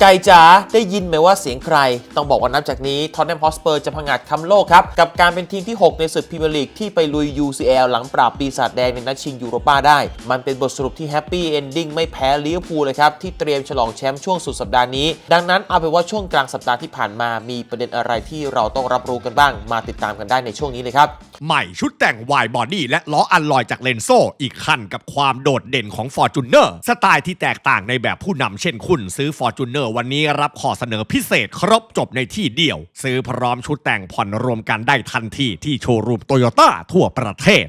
ไก่จ๋าได้ยินไหมว่าเสียงใคร ต้องบอกว่านับจากนี้ทอนแนมฮอสเปอร์จะพังอาจคำโลกครับ กับการเป็นทีมที่ 6 ในศึกพรีเมียร์ลีกที่ไปลุย UCL หลังปราบปีศาจแดงในนัดชิงยูโรปาได้ มันเป็นบทสรุปที่แฮปปี้เอนดิ้งไม่แพ้ลิเวอร์พูลเลยครับ ที่เตรียมฉลองแชมป์ช่วงสุดสัปดาห์นี้ ดังนั้นเอาเป็นว่าช่วงกลางสัปดาห์ที่ผ่านมามีประเด็นอะไรที่เราต้องรับรู้กันบ้าง มาติดตามกันได้ในช่วงนี้เลยครับใหม่ชุดแต่งวายบอดี้และล้ออัลลอยจากเลนโซอีกขั้นกับความโดดเด่นของ f o r t u n e r สไตล์ที่แตกต่างในแบบผู้นำเช่นคุณซื้อ f o r t u n e r วันนี้รับข้อเสนอพิเศษครบจบในที่เดียว ซื้อพร้อมชุดแต่งผ่อนรวมกันได้ทันทีที่โชว์รูมโตโยต้าทั่วประเทศ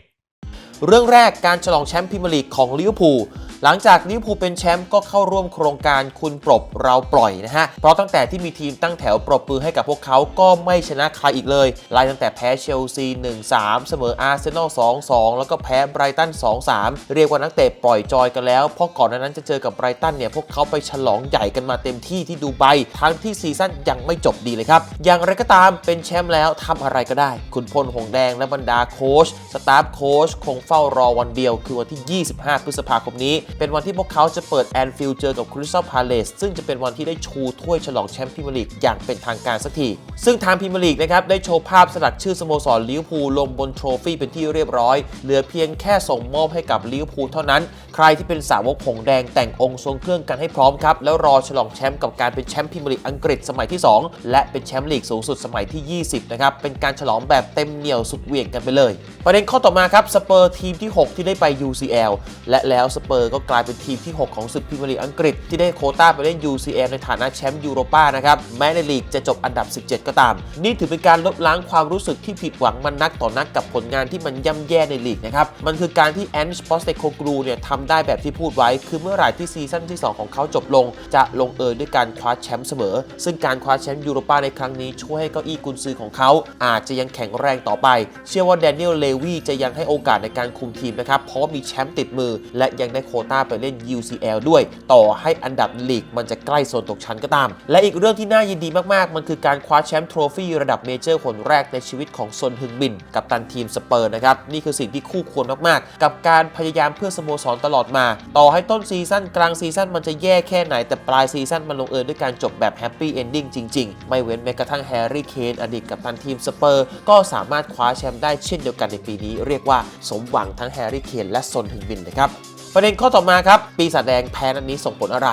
เรื่องแรกการฉลองแชมป์พรีเมียร์ลีกของลิเวอร์พูล หลังจากลิเวอร์พูลเป็นแชมป์ก็เข้าร่วมโครงการคุณปรบเราปล่อยนะฮะ เพราะตั้งแต่ที่มีทีมตั้งแถวปรบมือให้กับพวกเขาก็ไม่ชนะใครอีกเลยไล่ตั้งแต่แพ้เชลซี 1-3 เสมออาร์เซนอล 2-2 แล้วก็แพ้ไบรตัน 2-3 เรียกว่านักเตะปล่อยจอยกันแล้ว เพราะก่อนนั้นจะเจอกับไบรตันเนี่ยพวกเขาไปฉลองใหญ่กันมาเต็มที่ที่ดูไบทั้งที่ซีซั่นยังไม่จบดีเลยครับ อย่างไรก็ตามเป็นแชมป์แล้วทำอะไรก็ได้ คุณพลหงแดงและบรรดาโค้ชสตาฟโค้ชคงเฝ้ารอวันเดียวคือวันที่ 25 พฤษภาคมนี้เป็นวันที่พวกเขาจะเปิดแอนฟิลด์เจอกับคริสตัลพาเลสซึ่งจะเป็นวันที่ได้ชูถ้วยฉลองแชมป์พรีเมียร์ลีกอย่างเป็นทางการสักที ซึ่งทางพรีเมียร์ลีกนะครับได้โชว์ภาพสลักชื่อสโมสรลิเวอร์พูลลงบนโทรฟี่เป็นที่เรียบร้อย เหลือเพียงแค่ส่งมอบให้กับลิเวอร์พูลเท่านั้น ใครที่เป็นสาวกหงแดงแต่งองค์ทรงเครื่องกันให้พร้อมครับ แล้วรอฉลองแชมป์กับการเป็นแชมป์พรีเมียร์ลีกอังกฤษสมัยที่ 2 และเป็นแชมป์ลีกสูงสุดสมัยที่ 20 นะครับ เป็นการฉลองแบบเต็มเหนียวสุดเหวี่ยงกันไปเลย ประเด็นข้อต่อมาครับสเปอร์ทีมที่ 6 ที่ได้ไป UCL และแล้วสเปอร์ก็กลายเป็นทีมที่ 6 ของศึกพรีเมียร์ลีกอังกฤษ ที่ได้โคต้าไปเล่น UCL ในฐานะแชมป์ยูโรปานะครับแม้ในลีกจะจบอันดับ 17 ก็ตาม นี่ถือเป็นการลบล้างความรู้สึกที่ผิดหวังมันนักต่อนักกับผลงานที่มันย่ำแย่ในลีกนะครับมันคือการที่แอนช์ปอสเตโคกรูเนี่ยทำได้แบบที่พูดไว้ คือเมื่อไหร่ที่ซีซั่นที่ 2 ของเขาจบลง จะลงเอยด้วยการคว้าแชมป์เสมอ ซึ่งการคว้าแชมป์ยูโรปาในครั้งนี้ช่วยให้เก้าอี้กุนซือของเขา อาจจะยังแข็งแรงต่อไป เชื่อว่าแดเนียลเลวีจะยังให้โอกาสในการคุมทีมนะครับเพราะมีแชมป์ติดมือ และยังได้โคต้าไปเล่น UCL ด้วย ต่อให้อันดับลีกมันจะใกล้โซนตกชั้นก็ตาม และอีกเรื่องที่น่ายินดีมากๆ มันคือการคว้าแชมป์โทรฟี่ระดับเมเจอร์คนแรกในชีวิตของซนฮึงบิน กับตันทีมสเปอร์นะครับ นี่คือสิ่งที่คู่ควรมากๆ กับการพยายามเพื่อสโมสรตลอดมา ต่อให้ต้นซีซั่นกลางซีซั่นมันจะแย่แค่ไหนแต่ปลายซีซั่นมันลงเอยด้วยการจบแบบแฮปปี้เอนดิ้งจริงๆ ไม่เว้นแม้กระทั่งแฮร์รี่เคนอดีตกับตันทีมสเปอร์ ก็สามารถคว้าแชมป์ได้เช่นเดียวกันในปีนี้ เรียกว่าสมหวังทั้งแฮร์รี่เคนและซนฮึงบินนะครับ ประเด็นข้อต่อมาครับ ปีศาจแดงแพ้นัดนี้ส่งผลอะไร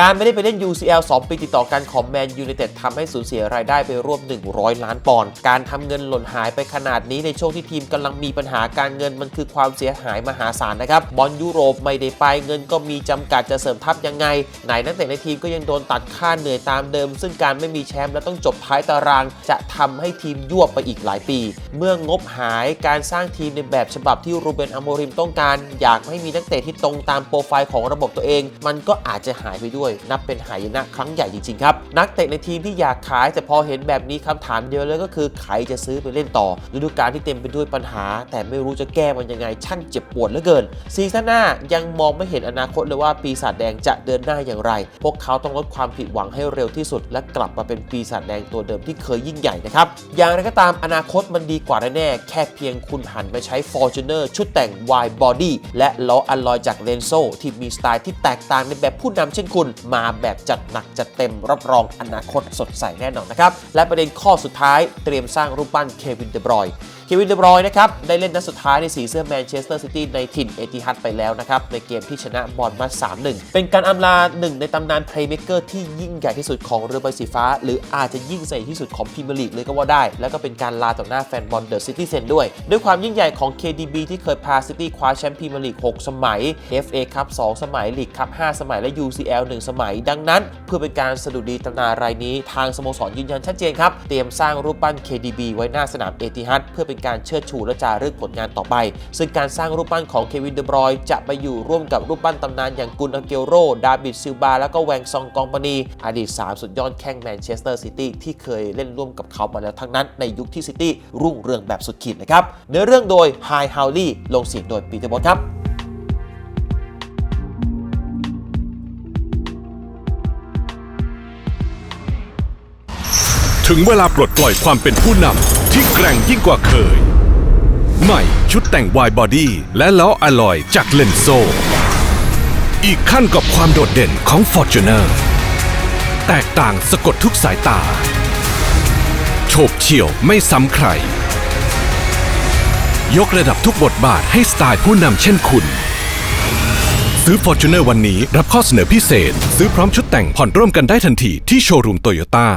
การไม่ได้ไปเล่น UCL 2 ปีติดต่อกันของแมนยู i นเต็ดทำให้สูญเสียรายได้ไปร่วม 100 ล้านปอนด์ การทำเงินหล่นหายไปขนาดนี้ในช่วงที่ทีมกำลังมีปัญหาการเงินมันคือความเสียหายมหาศาลนะครับ บอลยุโรปไม่ได้ไปเงินก็มีจำกัดจะเสริมทัพยังไง ไหนนักเตะในทีมก็ยังโดนตัดค่าเหนื่อยตามเดิม ซึ่งการไม่มีแชมป์และต้องจบท้ายตาราง จะทำให้ทีมยั่วไปอีกหลายปี เมื่องบหายการสร้างทีมในแบบฉบับที่รูเบนอโมริมต้องการ อยากให้มีนักเตะที่ตรงตามโปรไฟล์ของระบบตัวเอง มันก็อาจจะหายไปด้วย นับเป็นหายนะครั้งใหญ่จริงๆครับ นักเตะในทีมที่อยากขายแต่พอเห็นแบบนี้คำถามเดียวเลยก็คือใครจะซื้อไปเล่นต่อฤดูกาลที่เต็มไปด้วยปัญหา แต่ไม่รู้จะแก้มันยังไงช่างเจ็บปวดเหลือเกิน ซีซั่นหน้ายังมองไม่เห็นอนาคตเลยว่าปีศาจแดงจะเดินหน้าอย่างไร พวกเขาต้องลดความผิดหวังให้เร็วที่สุด และกลับมาเป็นปีศาจแดงตัวเดิมที่เคยยิ่งใหญ่นะครับอย่างไรก็ตามอนาคตมันดีกว่าแน่แค่เพียงคุณหันไปใช้ Fortuner ชุดแต่ง Wide Body และล้ออัลลอยจากเลนโซที่มีสไตล์ที่แตกต่างในแบบผู้นำเช่นคุณ มาแบบจัดหนักจัดเต็มรับรองอนาคตสดใสแน่นอนนะครับ และประเด็นข้อสุดท้ายเตรียมสร้างรูปปั้นเควินเดบรอย เควินเดบรอยนะครับได้เล่นนัดสุดท้ายในสีเสื้อแมนเชสเตอร์ซิตี้ในถิ่นเอติฮัดไปแล้วนะครับในเกมที่ชนะบอลมา3-1 เป็นการอำลาหนึ่งในตำนานเพลย์เมกเกอร์ที่ยิ่งใหญ่ที่สุดของเรือใบสีฟ้า หรืออาจจะยิ่งใหญ่ที่สุดของพรีเมียร์ลีกเลยก็ว่าได้ แล้วก็เป็นการลาต่อหน้าแฟนบอลเดอะซิตี้เซนด้วย ด้วยความยิ่งใหญ่ของ KDB ที่เคยพาซิตี้คว้าแชมป์พรีเมียร์ลีก 6 สมัย FA ครับ2สมัยลีกครับ5สมัย และ UCL 1 สมัย ดังนั้น เพื่อเป็นการสะดุดีตำนานรายนี้ ทางสโมสรยืนยันชัดเจนครับ เตรียมสร้างรูปปั้น KDB ไว้หน้าสนามเอติฮัดเพื่อเป็นการเชิดชูและจารึกผลงานต่อไป ซึ่งการสร้างรูปปั้นของเควินเดบรอยจะไปอยู่ร่วมกับรูปปั้นตำนานอย่างกุนอาเกโร ดาบิดซิลบา แล้วก็แวงซองกองปานีอดีต 3 สุดยอดแข้งแมนเชสเตอร์ซิตี้ที่เคยเล่นร่วมกับเขามาแล้วทั้งนั้นในยุคที่ซิตี้รุ่งเรืองแบบสุดขีดนะครับเนื้อเรื่องโดยไฮฮาวลี่ลงเสียงโดยปีเตอร์บอสครับถึงเวลาปลดปล่อยความเป็นผู้นำ ที่แกร่งยิ่งกว่าเคย ใหม่ชุดแต่งวายบอดี้และล้ออลลอยจากเลนโซ อีกขั้นกับความโดดเด่นของ Fortuner แตกต่างสะกดทุกสายตา โฉบเฉี่ยวไม่ซ้ำใคร ยกระดับทุกบทบาทให้สไตล์ผู้นำเช่นคุณ ซื้อ Fortuner วันนี้รับข้อเสนอพิเศษ ซื้อพร้อมชุดแต่งผ่อนร่วมกันได้ทันทีที่โชว์รูมโตโยต้า